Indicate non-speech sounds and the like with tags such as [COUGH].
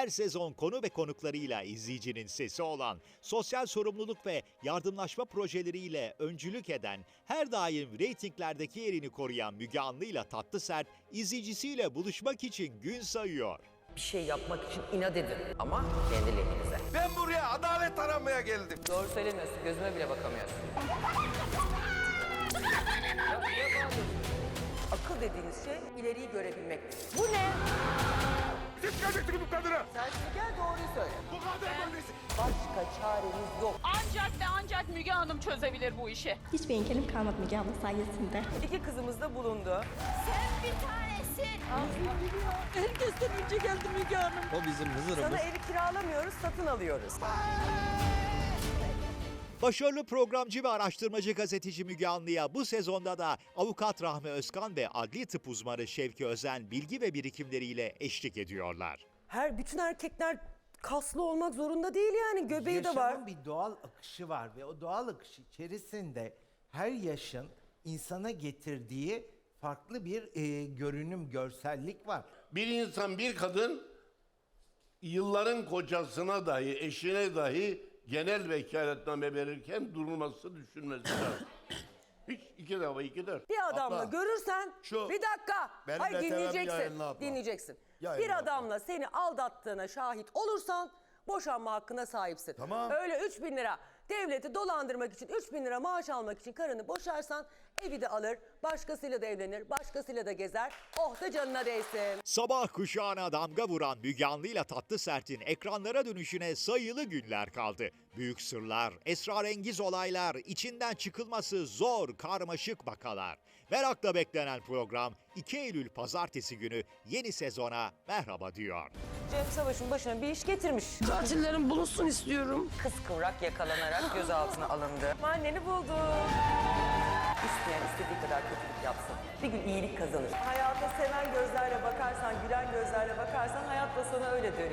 her sezon konu ve konuklarıyla izleyicinin sesi olan, sosyal sorumluluk ve yardımlaşma projeleriyle öncülük eden, her daim reytinglerdeki yerini koruyan Müge Anlı ile Tatlı Sert izleyicisiyle buluşmak için gün sayıyor. Bir şey yapmak için inat edin ama kendi lehinize. Ben buraya adalet aramaya geldim. Doğru söylemiyorsun, gözüme bile bakamıyorsun. Akıl dediğiniz şey ileriyi görebilmektir. Bu ne? Siz geleceksiniz bu kadına. Sen gel doğruyu söyle. Bu kadın böylesi. Başka çaremiz yok. Ancak ve ancak Müge Hanım çözebilir bu işi. Hiçbir engelim kalmadı Müge abla sayesinde. İki kızımız da bulundu. Sen bir tanesin. Herkesten önce geldi Müge Hanım. O bizim Hızır'ımız. Sana evi kiralamıyoruz, satın alıyoruz. Başarılı programcı ve araştırmacı gazeteci Müge Anlı'ya bu sezonda da avukat Rahmi Özkan ve adli tıp uzmanı Şevki Özen bilgi ve birikimleriyle eşlik ediyorlar. Her bütün erkekler kaslı olmak zorunda değil yani. Göbeği de var. Yaşamın bir doğal akışı var ve o doğal akış içerisinde her yaşın insana getirdiği farklı bir e, görünüm, görsellik var. Bir insan, bir kadın yılların kocasına dahi, eşine dahi genel vekaletname verirken durulması, düşünmesi lazım. Hiç iki defa, iki dört. Bir adamla Abla, görürsen şu bir dakika. benim Hayır veteranımı dinleyeceksin. yayınla abla. Dinleyeceksin. Yayınla bir abla. adamla seni aldattığına şahit olursan boşanma hakkına sahipsin. Tamam. Öyle 3 bin lira devleti dolandırmak için 3 bin lira maaş almak için karını boşarsan evi de alır, başkasıyla da evlenir, başkasıyla da gezer. Oh da canına değsin. Sabah kuşağına damga vuran Müge Anlı ile Tatlı Sert'in ekranlara dönüşüne sayılı günler kaldı. Büyük sırlar, esrarengiz olaylar, içinden çıkılması zor, karmaşık vakalar. Merakla beklenen program 2 Eylül pazartesi günü yeni sezona merhaba diyor. Cem Savaş'ın başına bir iş getirmiş. Katillerin bulunsun istiyorum. Kız kıvrak yakalanarak gözaltına alındı. [LAUGHS] Anneni buldu. İsteyen istediği kadar kötülük yapsın. Bir gün iyilik kazanır. Hayata seven gözlerle bakarsan, gülen gözlerle bakarsan hayat da sana öyle dönüyor.